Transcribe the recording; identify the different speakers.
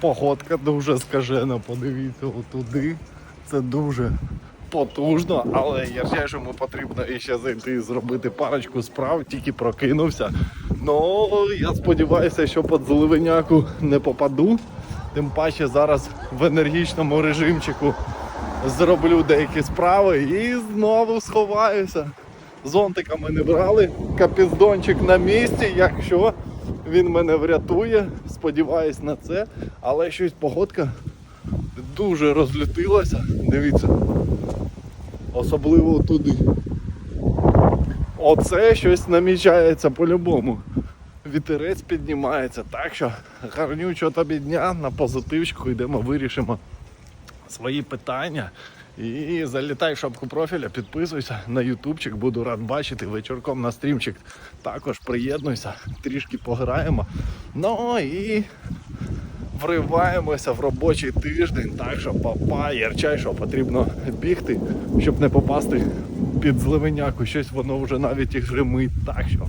Speaker 1: Погодка дуже скажена, подивіться отуди. Це дуже потужно, але Ярчайшому потрібно іще зайти і зробити парочку справ, тільки прокинувся. Ну, я сподіваюся, що під зеленяку не попаду. Тим паче зараз в енергічному режимчику зроблю деякі справи і знову сховаюся. Зонтика ми не брали, капіздончик на місці, якщо він мене врятує, сподіваюсь на це, але щось погодка дуже розлютилася. Дивіться. Особливо туди. Оце щось намічається по-любому. Вітерець піднімається, так що гарнючого тобі дня на позитивчику йдемо, вирішимо свої питання. І залітай в шапку профіля, підписуйся на ютубчик, буду рад бачити. Вечірком на стрімчик також приєднуйся, трішки пограємо. Ну і вриваємося в робочий тиждень, так що папа, ярчай, що потрібно бігти, щоб не попасти під зливеняку. Щось воно вже навіть і гримить. Так що